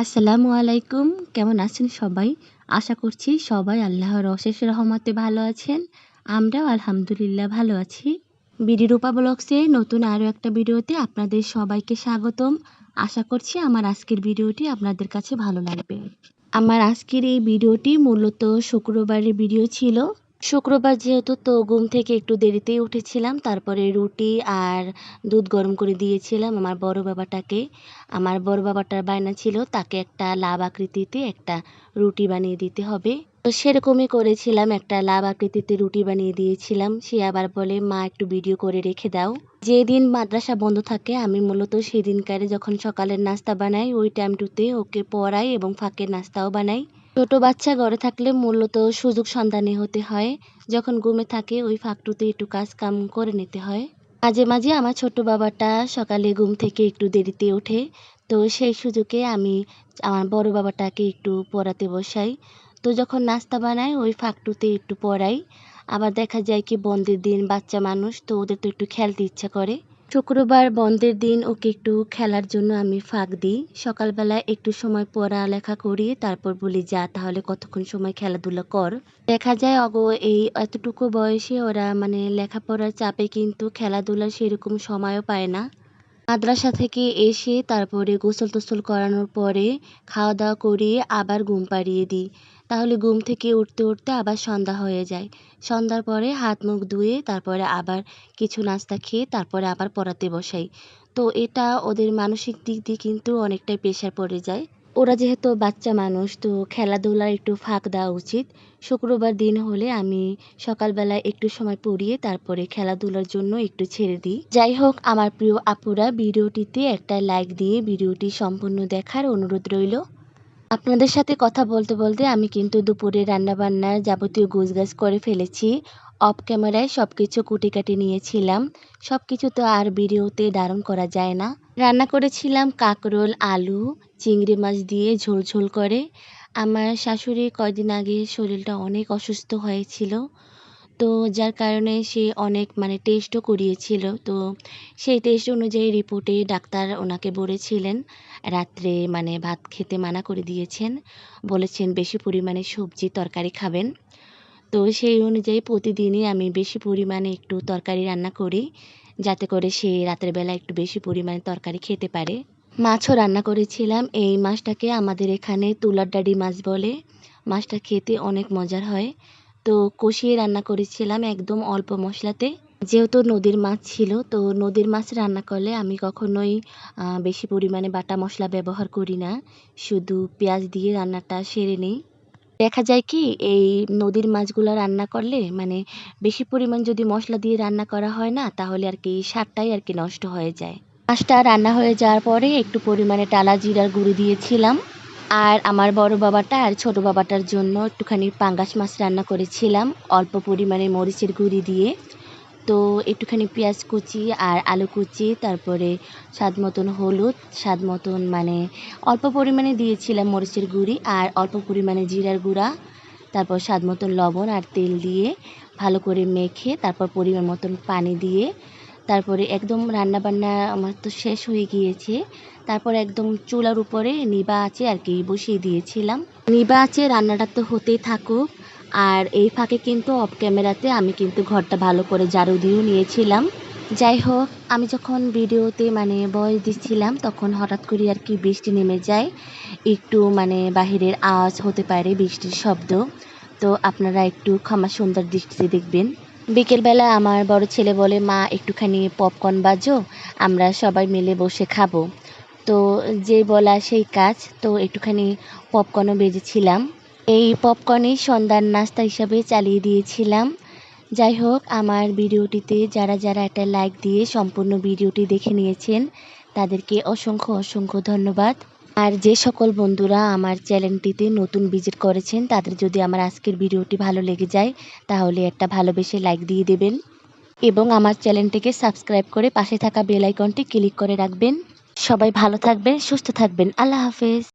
আসসালামু আলাইকুম। কেমন আছেন সবাই? আশা করছি সবাই আল্লাহর অশেষ রহমতে ভালো আছেন। আমরাও আলহামদুলিল্লাহ ভালো আছি। বিডি রূপা ব্লগসে নতুন আরও একটা ভিডিওতে আপনাদের সবাইকে স্বাগতম। আশা করছি আমার আজকের ভিডিওটি আপনাদের কাছে ভালো লাগবে। আমার আজকের এই ভিডিওটি মূলত শুক্রবারের ভিডিও ছিল। শুক্রবার যেহেতু তো ঘুম থেকে একটু দেরিতেই উঠেছিলাম, তারপরে রুটি আর দুধ গরম করে দিয়েছিলাম আমার বড় বাবাটাকে। আমার বড় বাবাটার বায়না ছিল তাকে একটা লাভ আকৃতিতে একটা রুটি বানিয়ে দিতে হবে। তো সেরকমই করেছিলাম, একটা লাভ আকৃতিতে রুটি বানিয়ে দিয়েছিলাম। সে আবার বলে, মা, একটু ভিডিও করে রেখে দাও। যেদিন মাদ্রাসা বন্ধ থাকে, আমি মূলত সেদিনকারে যখন সকালের নাস্তা বানাই, ওই টাইমটুতে ওকে পড়াই এবং ফাঁকের নাস্তাও বানাই। ছোট বাচ্চা ঘরে থাকলে মূলত সুযোগ সন্ধানী হতে হয়। যখন ঘুমে থাকে, ওই ফাঁকটুতে একটু কাজ কাম করে নিতে হয়। মাঝে মাঝে আমার ছোট বাবাটা সকালে ঘুম থেকে একটু দেরিতে ওঠে। তো সেই সুযোগে আমি আমার বড় বাবাটাকে একটু পড়াতে বসাই। তো যখন নাস্তা বানাই, ওই ফাঁকটুতে একটু পড়াই। আবার দেখা যায় কি, বন্ধের দিন বাচ্চা মানুষ, তো ওদের তো একটু খেলতে ইচ্ছা করে। শুক্রবার বন্ধের দিন ওকে একটু খেলার জন্য আমি ফাঁক দিই। সকালবেলা একটু সময় পড়ালেখা করি, তারপর বলি, যা তাহলে কতক্ষণ সময় খেলাধুলা কর? দেখা যায়, অগো, এই এতটুকু বয়সে ওরা মানে লেখাপড়ার চাপে কিন্তু খেলাধুলার সেরকম সময়ও পায় না। মাদ্রাসা থেকে এসে তারপরে গোসল টোসল করানোর পরে খাওয়া দাওয়া করিয়ে আবার ঘুম পাড়িয়ে দিই। তাহলে ঘুম থেকে উঠতে উঠতে আবার সন্ধ্যা হয়ে যায়। সন্ধ্যার পরে হাত মুখ ধুয়ে তারপরে আবার কিছু নাস্তা খেয়ে তারপরে আবার পড়াতে বসাই। তো এটা ওদের মানসিক দিক দিয়ে কিন্তু অনেকটাই প্রেশার পড়ে যায়। ওরা যেহেতু বাচ্চা মানুষ, তো খেলাধুলার একটু ফাঁক দেওয়া উচিত। শুক্রবার দিন হলে আমি সকালবেলা একটু সময় পড়িয়ে তারপরে খেলাধুলার জন্য একটু ছেড়ে দিই। যাই হোক, আমার প্রিয় আপুরা, ভিডিওটিতে একটা লাইক দিয়ে ভিডিওটি সম্পূর্ণ দেখার অনুরোধ রইল। আপনাদের সাথে কথা বলতে বলতে আমি কিন্তু দুপুরে রান্নাবান্নার যাবতীয় গুজগাছ করে ফেলেছি। অফ ক্যামেরায় সব কিছু কুটিকাটি নিয়েছিলাম। সব কিছু তো আর ভিডিওতে দারুণ করা যায় না। রান্না করেছিলাম কাকরোল, আলু, চিংড়ি মাছ দিয়ে ঝোল ঝোল করে। আমার শাশুড়ি কয়দিন আগে শরীরটা অনেক অসুস্থ হয়েছিল। তো যার কারণে সে অনেক মানে টেস্টও করিয়েছিল। তো সেই টেস্ট অনুযায়ী রিপোর্টে ডাক্তার ওনাকে বলেছিলেন, রাত্রে মানে ভাত খেতে মানা করে দিয়েছেন। বলেছেন বেশি পরিমাণে সবজি তরকারি খাবেন। তো সেই অনুযায়ী প্রতিদিনই আমি বেশি পরিমাণে একটু তরকারি রান্না করি, যাতে করে সে রাতের বেলা একটু বেশি পরিমাণে তরকারি খেতে পারে। মাছও রান্না করেছিলাম। এই মাছটাকে আমাদের এখানে তুলার ডাডি মাছ বলে। মাছটা খেতে অনেক মজার হয়। তো কষিয়ে রান্না করেছিলাম একদম অল্প মশলাতে। যেহেতু নদীর মাছ ছিল, তো নদীর মাছ রান্না করলে আমি কখনোই বেশি পরিমাণে বাটা মশলা ব্যবহার করি না। শুধু পেঁয়াজ দিয়ে রান্নাটা সেরে নিই। দেখা যায় কি, এই নদীর মাছগুলো রান্না করলে মানে বেশি পরিমাণ যদি মশলা দিয়ে রান্না করা হয় না, তাহলে আর কি স্বাদটাই আর কি নষ্ট হয়ে যায়। মাছটা রান্না হয়ে যাওয়ার পরে একটু পরিমাণে টালা জিরার গুঁড়ি দিয়েছিলাম। আর আমার বড় বাবাটা আর ছোট বাবাটার জন্য একটুখানি পাঙ্গাস মাছ রান্না করেছিলাম, অল্প পরিমাণে মরিচের গুঁড়ি দিয়ে। তো একটুখানি পেঁয়াজ কুচি আর আলু কুচি, তারপরে স্বাদ মতন হলুদ, স্বাদ মতন মানে অল্প পরিমাণে দিয়েছিলাম মরিচের গুঁড়ি আর অল্প পরিমাণে জিরার গুঁড়া, তারপর স্বাদ মতন লবণ আর তেল দিয়ে ভালো করে মেখে তারপর পরিমাণ মতন পানি দিয়ে তারপরে একদম রান্না বান্না আমার তো শেষ হয়ে গিয়েছে। তারপর একদম চুলার উপরে নিবা আছে আর কি বসিয়ে দিয়েছিলাম। নিবা আছে রান্নাটা তো হতেই থাকুক। আর এই ফাঁকে কিন্তু অফ ক্যামেরাতে আমি কিন্তু ঘরটা ভালো করে ঝাড়ু দিয়েও নিয়েছিলাম। যাই হোক, আমি যখন ভিডিওতে মানে ভয়েস দিচ্ছিলাম, তখন হঠাৎ করে আর কি বৃষ্টি নেমে যায়। একটু মানে বাহিরের আওয়াজ হতে পারে বৃষ্টির শব্দ। তো আপনারা একটু ক্ষমা সুন্দর দৃষ্টিতে দেখবেন। বিকেলবেলা আমার বড় ছেলে বলে, মা, একটুখানি পপকর্ন বাজো, আমরা সবাই মিলে বসে খাব। তো যে বলা সেই কাজ, তো একটুখানি পপকর্নও বেজেছিলাম। এই পপকর্নই সন্ধ্যার নাস্তা হিসাবে চালিয়ে দিয়েছিলাম। যাই হোক, আমার ভিডিওটিতে যারা যারা একটা লাইক দিয়ে সম্পূর্ণ ভিডিওটি দেখে নিয়েছেন, তাদেরকে অসংখ্য অসংখ্য ধন্যবাদ। আর যে সকল বন্ধুরা আমার চ্যানেলটিতে নতুন ভিজিট করেছেন, তাদের যদি আমার আজকের ভিডিওটি ভালো লেগে যায়, তাহলে একটা ভালোবেসে লাইক দিয়ে দেবেন এবং আমার চ্যানেলটিকে সাবস্ক্রাইব করে পাশে থাকা বেলাইকনটি ক্লিক করে রাখবেন। সবাই ভালো থাকবেন, সুস্থ থাকবেন। আল্লাহ হাফেজ।